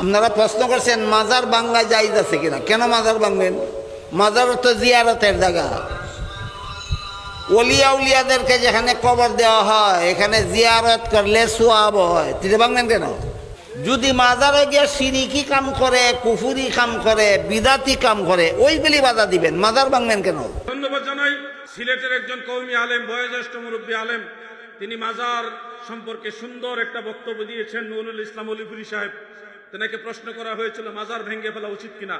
আপনারা প্রশ্ন করছেন, মাজার বাংলা জায়জ আছে কিনা? কেন মাজার ভাঙবেন? মাজার তো জিয়ারতের জায়গা। অলিয়া উলিয়াদেরকে যেখানে কবর দেওয়া হয়, এখানে জিয়ারত করলে সোয়াব হয়। তিনি ভাঙবেন কেন? যদি মাজারে গিয়ে সিরিকি কাম করে, কুফুরি কাম করে, বিদাতি কাম করে, ওই ওইগুলি বাধা দিবেন, মাজার ভাঙবেন কেন? ধন্যবাদ জানাই। সিলেটের একজন কৌমি আলেম, বয়োজ্যেষ্ঠ মুরব্বী আলেম তিনি মাজার সম্পর্কে সুন্দর একটা বক্তব্য দিয়েছেন নুরুল ইসলাম অলিপুরি সাহেব। তেনাকে প্রশ্ন করা হয়েছিল, মাজার ভেঙে ফেলা উচিত কিনা?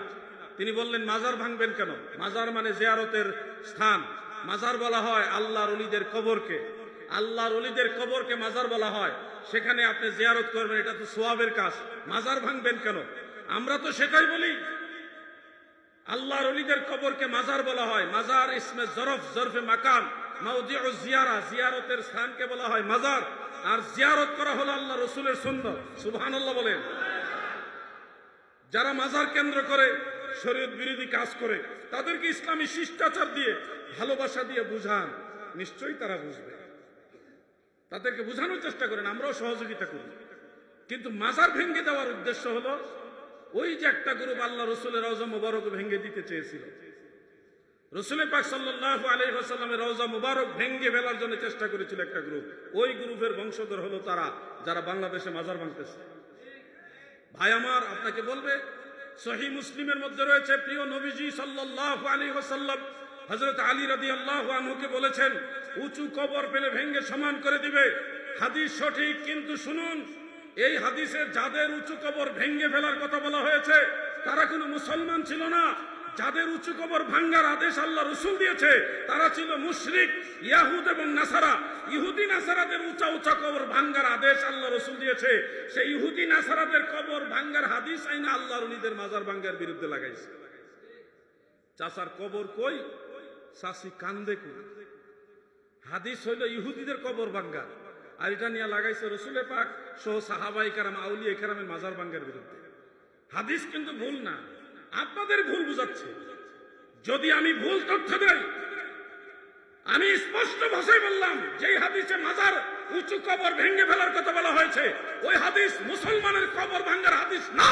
তিনি বললেন, মাজার ভাঙবেন কেন? মাজার মানে জিয়ারতের স্থান। মাজার বলা হয় আল্লাহর অলিদের কবরকে। আল্লাহর অলিদের কবরকে মাজার বলা হয়। সেখানে আপনি জিয়ারত করবেন, এটা তো সোয়াবের কাজ। মাজার ভাঙবেন কেন? আমরা তো সেটাই বলি। আল্লাহর অলিদের কবরকে মাজার বলা হয়। মাজার ইসমে জরফ, জরফে মাকান মাউদিউ জিয়ারা, জিয়ারতের স্থানকে বলা হয় মাজার। আর জিয়ারত করা আল্লাহ রসুলের সুন্দর বলেন। যারা মাজার কেন্দ্র করে বিরোধী কাজ করে, তাদেরকে ইসলামী শিষ্টাচার দিয়ে, ভালোবাসা দিয়ে বুঝান। নিশ্চয়ই তারা বুঝবে। তাদেরকে বোঝানোর চেষ্টা করেন, আমরাও সহযোগিতা করি। কিন্তু মাজার ভেঙে দেওয়ার উদ্দেশ্য হলো ওই যে একটা গ্রুপ আল্লাহ রসুলের রওজা মুবারক ভেঙে দিতে চেয়েছিল। রসুল পাক সাল্লাহ আলী আসাল্লামের রওজা মুবারক ভেঙে ফেলার জন্য চেষ্টা করেছিল একটা গ্রুপ। ওই গ্রুপের বংশধর হলো তারা, যারা বাংলাদেশে মাজার ভাঙতেছে ভাই আমার, আপনাকে বলবে সহি মুসলিমের মধ্যে রয়েছে প্রিয় নবীজি সাল্লাহ আলী ওসাল্লাম হজরত আলী রাদি আল্লাহ আনহুকে বলেছেন, উঁচু কবর পেলে ভেঙ্গে সমান করে দিবে। হাদিস সঠিক, কিন্তু শুনুন। এই হাদিসের যাদের উঁচু কবর ভেঙ্গে ফেলার কথা বলা হয়েছে, তারা কোনো মুসলমান ছিল না। যাদের উঁচু কবর ভাঙ্গার আদেশ আল্লাহ রসুল দিয়েছে, তারা ছিল মুশরিক, ইয়াহুদ এবং নাসারা। ইহুদি নাসারাদের উঁচা উঁচা কবর ভাঙ্গার আদেশ আল্লাহ রসুল দিয়েছে। সেই ইহুদি নাসারাদের কবর ভাঙ্গার হাদিস আইনা আল্লাহ রনিদের মাজার ভাঙ্গার বিরুদ্ধে লাগাইছে। চাষার কবর কই? চাষি কান্দে কই? হাদিস হইল ইহুদিদের কবর ভাঙ্গা আর এটা নিয়ে লাগাইছে রসুলের পাক, সহ সাহাবাই কারাম, আউলিয়া কারামের মাজার ভাঙ্গার বিরুদ্ধে। হাদিস কিন্তু ভুল না। আপনাদের ভুল বুঝাচ্ছে। যদি আমি ভুল তথ্য দেই, আমি স্পষ্ট ভাষায় বললাম, যেই হাদিসে মাজার উঁচু কবর ভেঙে ফেলার কথা বলা হয়েছে, ওই হাদিস মুসলমানের কবর ভাঙ্গার হাদিস না।